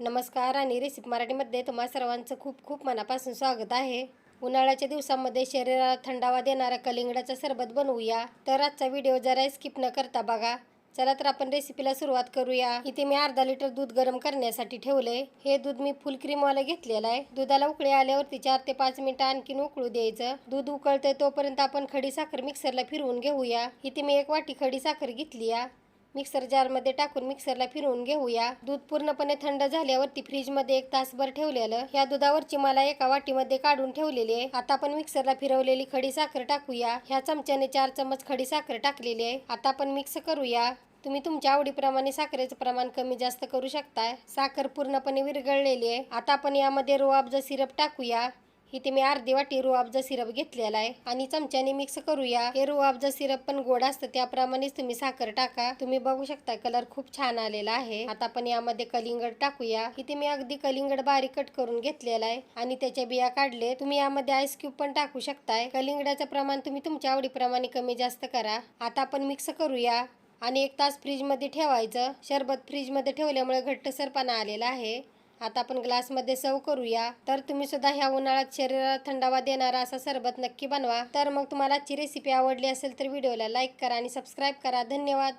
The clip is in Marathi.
नमस्कार आणि रेसिपी मराठीमध्ये तुम्हा सर्वांचं खूप खूप मनापासून स्वागत आहे. उन्हाळ्याच्या दिवसामध्ये शरीराला थंडावा देणारा कलिंगडाचा सरबत बनवूया. तर आजचा व्हिडिओ जरा स्किप न करता बघा. चला तर आपण रेसिपीला सुरुवात करूया. इथे मी अर्धा लिटर दूध गरम करण्यासाठी ठेवले. हे दूध मी फुल क्रीमवाला घेतलेलं आहे. दुधाला उकळी आल्यावरती चार ते पाच मिनिटं आणखीन उकळू द्यायचं. दूध उकळतंय तोपर्यंत आपण खडी साखर मिक्सरला फिरवून घेऊया. इथे मी एक वाटी खडी साखर घेतली या मिक्सर जारमध्ये टाकून मिक्सरला फिरवून घेऊया. दूध पूर्णपणे थंड झाल्यावरती फ्रीजमध्ये एक तासभर ठेवलेलं. ह्या दुधावरची मला एका वाटीमध्ये काढून ठेवलेली आहे. आता आपण मिक्सरला फिरवलेली खडी साखर टाकूया. ह्या चमच्याने चार चमच खडी साखर टाकलेली आहे. आता आपण मिक्स करूया. तुम्ही तुमच्या आवडीप्रमाणे साखरेचं प्रमाण कमी जास्त करू शकताय. साखर पूर्णपणे विरघळलेली आहे. आता आपण यामध्ये रोआबजा सिरप टाकूया. इथे मी अर्धी वाटी रुआबजा सिरप घेतलेला आहे. आणि चमच्याने मिक्स करूया. हे रुआबजा सिरप पण गोड असतं त्याप्रमाणेच तुम्ही साखर टाका. तुम्ही बघू शकता कलर खूप छान आलेला आहे. आता आपण यामध्ये कलिंगड टाकूया. इथे मी अगदी कलिंगड बारीक कट करून घेतलेला आहे. आणि त्याच्या बिया काढले. तुम्ही यामध्ये आईस क्यूब पण टाकू शकताय. कलिंगडाचं प्रमाण तुम्ही तुमच्या आवडीप्रमाणे कमी जास्त करा. आता आपण मिक्स करूया. आणि एक तास फ्रीजमध्ये ठेवायचं. शरबत फ्रीजमध्ये ठेवल्यामुळे घट्टसरपणा आलेला आहे. आता आपण ग्लासमध्ये सर्व करूया. तर तुम्ही सुद्धा ह्या उन्हाळ्यात शरीराला थंडावा देणारा असा सरबत नक्की बनवा. तर मग तुम्हाला आजची रेसिपी आवडली असेल तर व्हिडिओला लाईक करा आणि सबस्क्राईब करा. धन्यवाद.